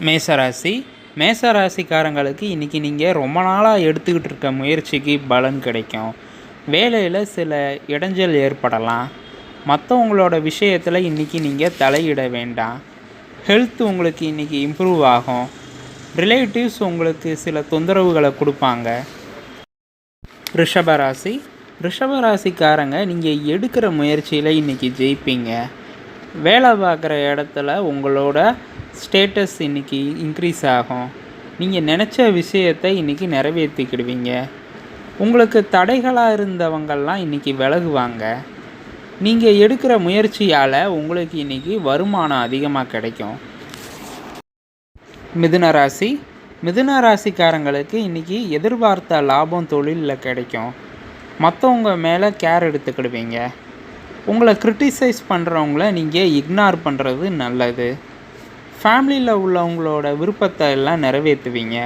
மேசராசி. மேசராசிக்காரங்களுக்கு இன்றைக்கி நீங்கள் ரொம்ப நாளாக எடுத்துக்கிட்டு இருக்க முயற்சிக்கு பலன் கிடைக்கும். வேலையில் சில இடைஞ்சல் ஏற்படலாம். மற்றவங்களோட விஷயத்தில் இன்றைக்கி நீங்கள் தலையிட வேண்டாம். ஹெல்த் உங்களுக்கு இன்றைக்கி இம்ப்ரூவ் ஆகும். ரிலேட்டிவ்ஸ் உங்களுக்கு சில தொந்தரவுகளை கொடுப்பாங்க. ரிஷபராசி. ரிஷபராசிக்காரங்க நீங்கள் எடுக்கிற முயற்சியில் இன்றைக்கி ஜெயிப்பீங்க. வேலை பார்க்குற இடத்துல உங்களோட ஸ்டேட்டஸ் இன்றைக்கி இன்க்ரீஸ் ஆகும். நீங்கள் நினச்ச விஷயத்தை இன்றைக்கி நிறைவேற்றிக்கிடுவீங்க உங்களுக்கு தடைகளாக இருந்தவங்கள்லாம் இன்றைக்கி விலகுவாங்க. நீங்கள் எடுக்கிற முயற்சியால் உங்களுக்கு இன்றைக்கி வருமானம் அதிகமாக கிடைக்கும். மிதுன ராசி. மிதுன ராசிக்காரங்களுக்கு இன்றைக்கி எதிர்பார்த்த லாபம் தொழிலில் கிடைக்கும். மற்றவங்க மேலே கேர் எடுத்துக்கிடுவீங்க. உங்களை க்ரிட்டிசைஸ் பண்ணுறவங்கள நீங்கள் இக்னார் பண்ணுறது நல்லது. ஃபேமிலியில் உள்ளவங்களோட விருப்பத்தை எல்லாம் நிறைவேற்றுவீங்க.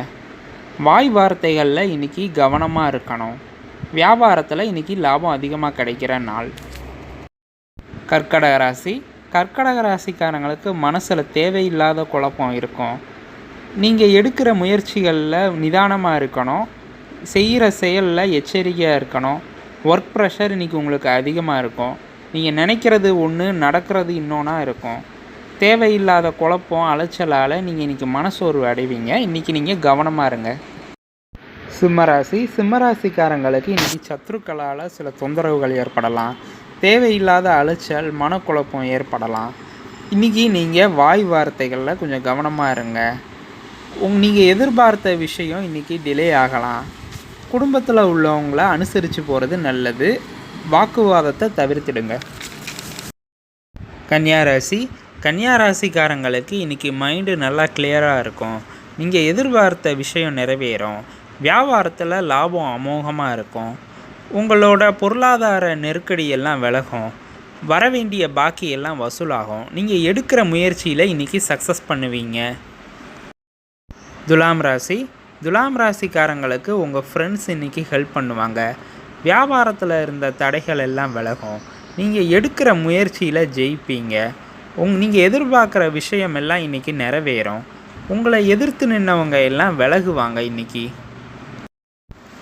வாய் வார்த்தைகளில் இன்றைக்கி கவனமாக இருக்கணும். வியாபாரத்தில் இன்றைக்கி லாபம் அதிகமாக கிடைக்கிற நாள். கர்க்கடக ராசி. கர்க்கடக ராசிக்காரங்களுக்கு மனசில் தேவையில்லாத குழப்பம் இருக்கும். நீங்கள் எடுக்கிற முயற்சிகளில் நிதானமாக இருக்கணும். செய்கிற செயலில் எச்சரிக்கையாக இருக்கணும். ஒர்க் ப்ரெஷர் இன்றைக்கி உங்களுக்கு அதிகமாக இருக்கும். நீங்கள் நினைக்கிறது ஒன்று நடக்கிறது இன்னொன்றா இருக்கும். தேவையில்லாத குழப்பம் அலைச்சலால் நீங்கள் இன்றைக்கி மனசோர்வு அடைவீங்க. இன்றைக்கி நீங்கள் கவனமாக இருங்க. சிம்மராசி சிம்மராசிக்காரங்களுக்கு இன்றைக்கி சத்ருக்களால் சில தொந்தரவுகள் ஏற்படலாம். தேவையில்லாத அலைச்சல் மனக்குழப்பம் ஏற்படலாம். இன்றைக்கி நீங்கள் வாய் வார்த்தைகளில் கொஞ்சம் கவனமாக இருங்க. உங் நீங்கள் எதிர்பார்த்த விஷயம் இன்றைக்கி டிலே ஆகலாம். குடும்பத்தில் உள்ளவங்கள அனுசரித்து போகிறது நல்லது. வாக்குவாதத்தை தவிர்த்திடுங்க. கன்னியாராசி கன்னியாராசிக்காரங்களுக்கு இன்றைக்கி மைண்டு நல்லா கிளியராக இருக்கும். நீங்கள் எதிர்பார்த்த விஷயம் நிறைவேறும். வியாபாரத்தில் லாபம் அமோகமாக இருக்கும். உங்களோட பொருளாதார நெருக்கடியெல்லாம் விலகும். வர வேண்டிய பாக்கியெல்லாம் வசூலாகும். நீங்கள் எடுக்கிற முயற்சியில் இன்றைக்கி சக்ஸஸ் பண்ணுவீங்க. துலாம் ராசி. துலாம் ராசிக்காரங்களுக்கு உங்கள் ஃப்ரெண்ட்ஸ் இன்றைக்கி ஹெல்ப் பண்ணுவாங்க. வியாபாரத்தில் இருந்த தடைகள் எல்லாம் விலகும். நீங்கள் எடுக்கிற முயற்சியில் ஜெயிப்பீங்க. உங் நீங்கள் எதிர்பார்க்குற விஷயம் எல்லாம் இன்றைக்கி நிறைவேறும். உங்களை எதிர்த்து நின்னவங்க எல்லாம் விலகுவாங்க இன்றைக்கி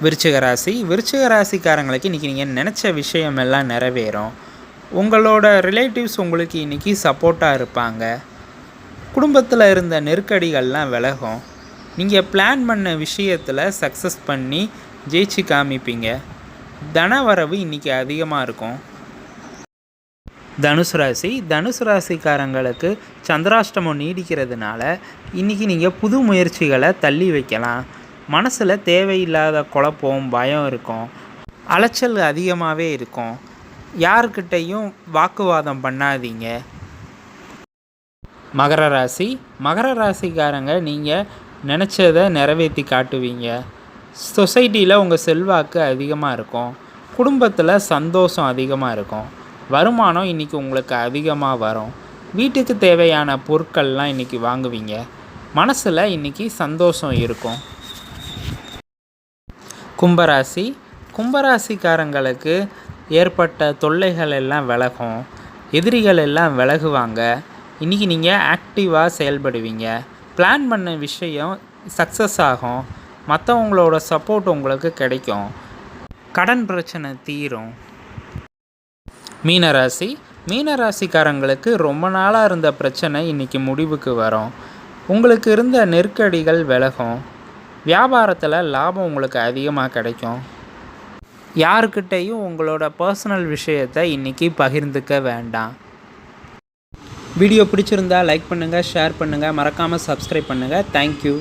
விருச்சிக ராசி விருச்சிக ராசிக்காரங்களுக்கு இன்றைக்கி நீங்கள் நினச்ச விஷயம் எல்லாம் நிறைவேறும். உங்களோட ரிலேட்டிவ்ஸ் உங்களுக்கு இன்றைக்கி சப்போர்ட்டாக இருப்பாங்க. குடும்பத்தில் இருந்த நெருக்கடிகள்லாம் விலகும். நீங்கள் பிளான் பண்ண விஷயத்தில் சக்ஸஸ் பண்ணி ஜெயிச்சு காமிப்பீங்க. தனவரவு இன்றைக்கி அதிகமாக இருக்கும். தனுசு ராசி. தனுசு ராசிக்காரங்களுக்கு சந்திராஷ்டமம் நீடிக்கிறதுனால இன்றைக்கி நீங்கள் புது முயற்சிகளை தள்ளி வைக்கலாம். மனசில் தேவையில்லாத குழப்பம் பயம் இருக்கும். அலைச்சல் அதிகமாகவே இருக்கும். யாருக்கிட்டையும் வாக்குவாதம் பண்ணாதீங்க. மகர ராசி. மகர ராசிக்காரங்க நீங்கள் நினச்சதை நிறைவேற்றி காட்டுவீங்க. சொசைட்டியில் உங்கள் செல்வாக்கு அதிகமாக இருக்கும். குடும்பத்தில் சந்தோஷம் அதிகமாக இருக்கும். வருமானம் இன்றைக்கி உங்களுக்கு அதிகமாக வரும். வீட்டுக்கு தேவையான பொருட்கள்லாம் இன்றைக்கி வாங்குவீங்க. மனசில் இன்றைக்கி சந்தோஷம் இருக்கும். கும்பராசி. கும்பராசிக்காரங்களுக்கு ஏற்பட்ட தொல்லைகள் எல்லாம் விலகும். எதிரிகள் எல்லாம் விலகுவாங்க. இன்றைக்கி நீங்கள் ஆக்டிவாக செயல்படுவீங்க. பிளான் பண்ண விஷயம் சக்ஸஸ் ஆகும். மற்றவங்களோட சப்போர்ட் உங்களுக்கு கிடைக்கும். கடன் பிரச்சனை தீரும். மீனராசி. மீனராசிக்காரங்களுக்கு ரொம்ப நாளாக இருந்த பிரச்சனை இன்றைக்கி முடிவுக்கு வரும். உங்களுக்கு இருந்த நெருக்கடிகள் விலகும். வியாபாரத்தில் லாபம் உங்களுக்கு அதிகமாக கிடைக்கும். யாருக்கிட்டேயும் உங்களோட பர்சனல் விஷயத்தை இன்றைக்கி பகிர்ந்துக்க வேண்டாம். வீடியோ பிடிச்சிருந்தா லைக் பண்ணுங்கள் ஷேர் பண்ணுங்கள் மறக்காமல் சப்ஸ்கிரைப் பண்ணுங்கள் தேங்க்யூ